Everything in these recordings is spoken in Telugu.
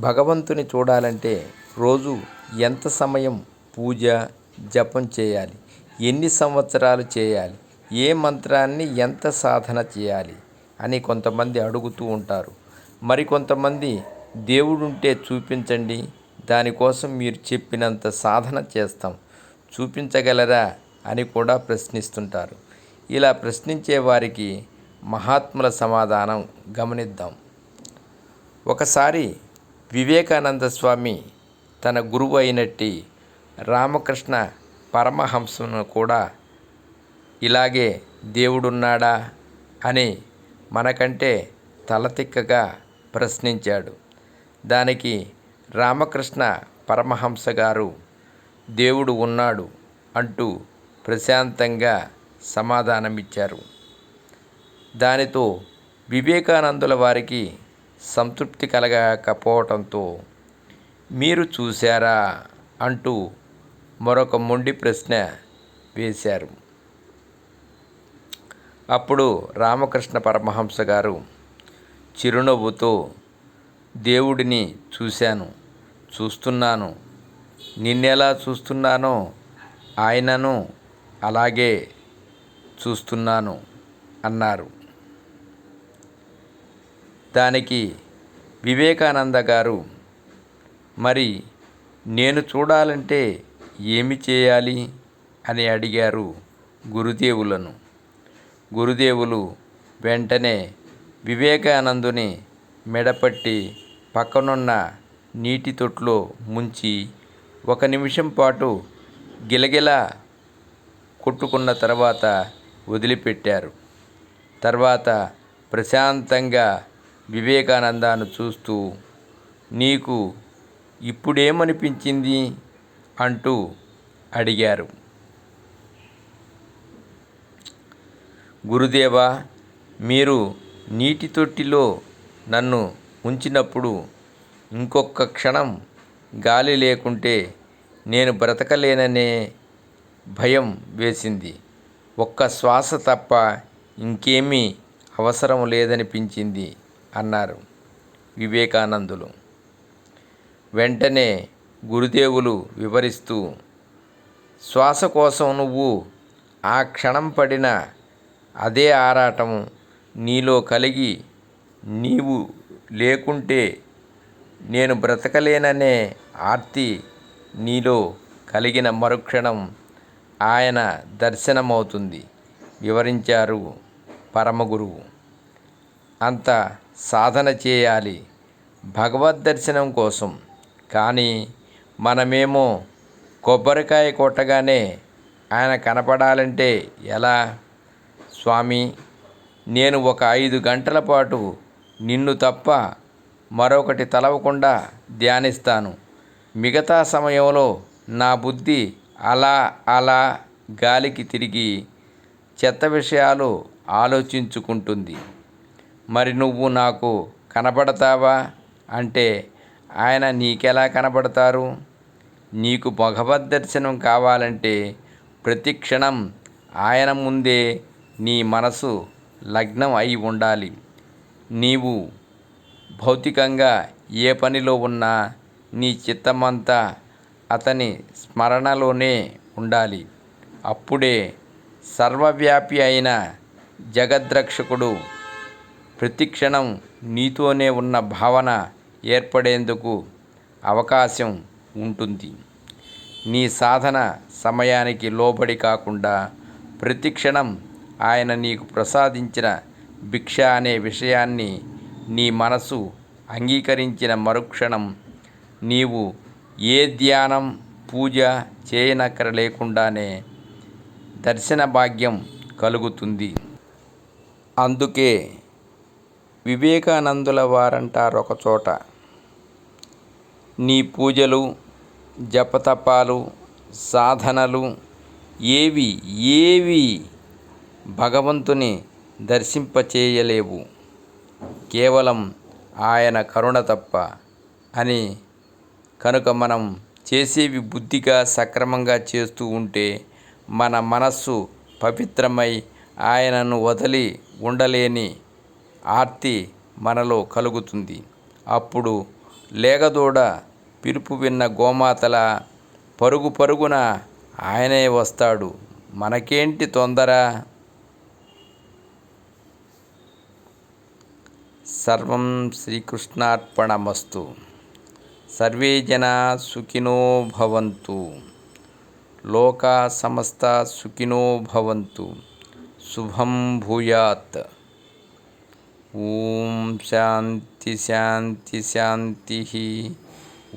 భగవంతుని చూడాలంటే రోజు ఎంత సమయం పూజ జపం చేయాలి? ఎన్ని సంవత్సరాలు చేయాలి? ఏ మంత్రాన్ని ఎంత సాధన చేయాలి? అని కొంతమంది అడుగుతూ ఉంటారు. మరికొంతమంది దేవుడుంటే చూపించండి దానికోసం మీరు చెప్పినంత సాధన చేస్తాం. చూపించగలరా అని కూడా ప్రశ్నిస్తుంటారు. ఇలా ప్రశ్నించే వారికి మహాత్ముల సమాధానం గమనిద్దాం. ఒకసారి వివేకానంద స్వామి తన గురువు అయినట్టి రామకృష్ణ పరమహంసను కూడా ఇలాగే దేవుడున్నాడా అని మనకంటే తలతిక్కగా ప్రశ్నించాడు. దానికి రామకృష్ణ పరమహంస గారు దేవుడు ఉన్నాడు అంటూ ప్రశాంతంగా సమాధానమిచ్చారు. దానితో వివేకానందుల వారికి సంతృప్తి కలగకపోవటంతో మీరు చూశారా? అంటూ మరొక మొండి ప్రశ్న వేశారు. అప్పుడు రామకృష్ణ పరమహంస గారు చిరునవ్వుతో దేవుడిని చూశాను చూస్తున్నాను. నిన్నెలా చూస్తున్నానో ఆయనను అలాగే చూస్తున్నాను అన్నారు. దానికి వివేకానంద గారు మరి నేను చూడాలంటే ఏమి చేయాలి? అని అడిగారు గురుదేవులను. గురుదేవులు వెంటనే వివేకానందుని మెడపట్టి పక్కనున్న నీటి తొట్లో ముంచి ఒక నిమిషం పాటు గిలగిల కొట్టుకున్న తర్వాత వదిలిపెట్టారు. తర్వాత ప్రశాంతంగా వివేకానందాను చూస్తూ నీకు ఇప్పుడేమనిపించింది? అంటూ అడిగారు. గురుదేవా మీరు నీటి తొట్టిలో నన్ను ఉంచినప్పుడు ఇంకొక క్షణం గాలి లేకుంటే నేను బ్రతకలేననే భయం వేసింది. ఒక్క శ్వాస తప్ప ఇంకేమీ అవసరం లేదనిపించింది. అన్నారు వివేకానందులు. వెంటనే గురుదేవులు వివరిస్తూ శ్వాస కోసం నువ్వు ఆ క్షణం పడిన అదే ఆరాటం నీలో కలిగి నీవు లేకుంటే నేను బ్రతకలేననే ఆర్తి నీలో కలిగిన మరుక్షణం ఆయన దర్శనమవుతుంది వివరించారు పరమగురువు. అంత సాధన చేయాలి భగవద్ దర్శనం కోసం. కానీ మనమేమో కొబ్బరికాయ కొట్టగానే ఆయన కనపడాలంటే ఎలా? స్వామి నేను ఒక ఐదు గంటల పాటు నిన్ను తప్ప మరొకటి తలవకుండా ధ్యానిస్తాను. మిగతా సమయంలో నా బుద్ధి అలా అలా గాలికి తిరిగి చెత్త విషయాలు ఆలోచించుకుంటుంది. మరి నువ్వు నాకు కనబడతావా? అంటే ఆయన నీకెలా కనబడతారు? నీకు భగవద్ దర్శనం కావాలంటే ప్రతి క్షణం ఆయన ముందే నీ మనసు లగ్నం అయి ఉండాలి. నీవు భౌతికంగా ఏ పనిలో ఉన్నా నీ చిత్తమంతా అతని స్మరణలోనే ఉండాలి. అప్పుడే సర్వవ్యాపి అయిన జగద్రక్షకుడు ప్రతిక్షణం నీతోనే ఉన్న భావన ఏర్పడేందుకు అవకాశం ఉంటుంది. నీ సాధన సమయానికి లోబడి కాకుండా ప్రతిక్షణం ఆయన నీకు ప్రసాదించిన భిక్ష అనే విషయాన్ని నీ మనసు అంగీకరించిన మరుక్షణం నీవు ఏ ధ్యానం పూజ చేయనక్కర లేకుండానే దర్శన భాగ్యం కలుగుతుంది. అందుకే వివేకానందుల వారంటారు ఒకచోట నీ పూజలు జపతపాలు సాధనలు ఏవి ఏవి భగవంతుని దర్శింపచేయలేవు. కేవలం ఆయన కరుణ తప్ప అని కనుక మనం చేసేవి బుద్ధిగా సక్రమంగా చేస్తూ ఉంటే మన మనస్సు పవిత్రమై ఆయనను వదిలి ఉండలేని ఆర్తి మనలో కలుగుతుంది. అప్పుడు లేగదూడ పిలుపు విన్న గోమాతల పరుగు పరుగున ఆయనే వస్తాడు. మనకేంటి తొందర? సర్వం శ్రీకృష్ణార్పణమస్తు. సర్వే జనా సుఖినో భవంతు. లోకా సమస్త సుఖినో భవంతు. శుభం భూయాత్. ఓం శాంతి శాంతి శాంతి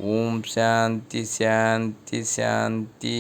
ఓం శాంతి శాంతి శాంతి